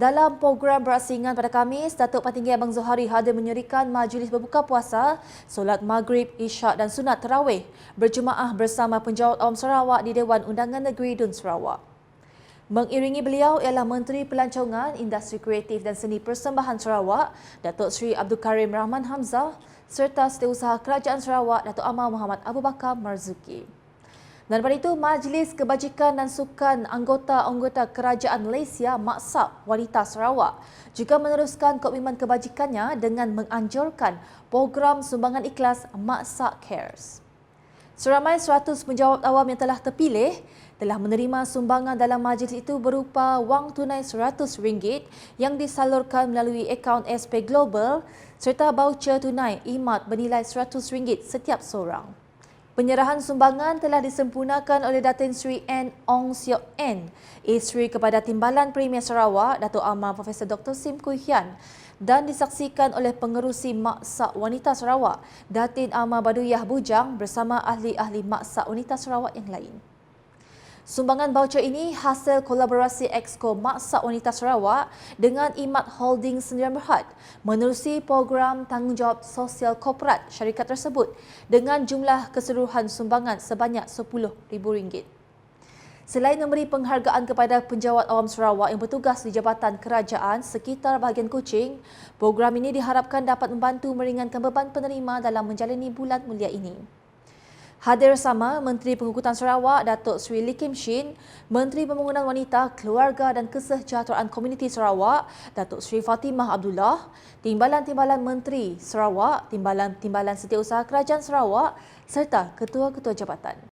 Dalam program berasingan pada Kamis, Datuk Patinggi Abang Zohari hadir menyurikan majlis berbuka puasa, solat maghrib, isyak dan sunat terawih berjemaah bersama penjawat awam Sarawak di Dewan Undangan Negeri Dun Sarawak. Mengiringi beliau ialah Menteri Pelancongan, Industri Kreatif dan Seni Persembahan Sarawak, Datuk Seri Abdul Karim Rahman Hamzah serta Setiausaha Kerajaan Sarawak, Datuk Amal Muhammad Abu Bakar Marzuki. Daripada itu, Majlis Kebajikan dan Sukan Anggota-Anggota Kerajaan Malaysia Maksab Wanita Sarawak juga meneruskan komitmen kebajikannya dengan menganjurkan program sumbangan ikhlas Maksab Cares. Seramai 100 penjawat awam yang telah terpilih telah menerima sumbangan dalam majlis itu berupa wang tunai RM100 yang disalurkan melalui akaun SP Global serta baucer tunai imat bernilai RM100 setiap seorang. Penyerahan sumbangan telah disempurnakan oleh Datin Sri N. Ong Siok N, isteri kepada Timbalan Premier Sarawak, Datuk Amar Profesor Dr. Sim Kui Hian dan disaksikan oleh pengerusi Maksak Wanita Sarawak, Datin Amar Baduyah Bujang bersama ahli-ahli Maksak Wanita Sarawak yang lain. Sumbangan baucer ini hasil kolaborasi Exco Maksak Wanita Sarawak dengan Imat Holding Sendirian Berhad menerusi program tanggungjawab sosial korporat syarikat tersebut dengan jumlah keseluruhan sumbangan sebanyak RM10,000. Selain memberi penghargaan kepada penjawat awam Sarawak yang bertugas di Jabatan Kerajaan sekitar bahagian Kuching, program ini diharapkan dapat membantu meringankan beban penerima dalam menjalani bulan mulia ini. Hadir sama Menteri Pengangkutan Sarawak Datuk Sri Lee Kim Shin, Menteri Pembangunan Wanita, Keluarga dan Kesejahteraan Komuniti Sarawak Datuk Sri Fatimah Abdullah, Timbalan-Timbalan Menteri Sarawak, Timbalan-Timbalan Setiausaha Kerajaan Sarawak serta ketua-ketua jabatan.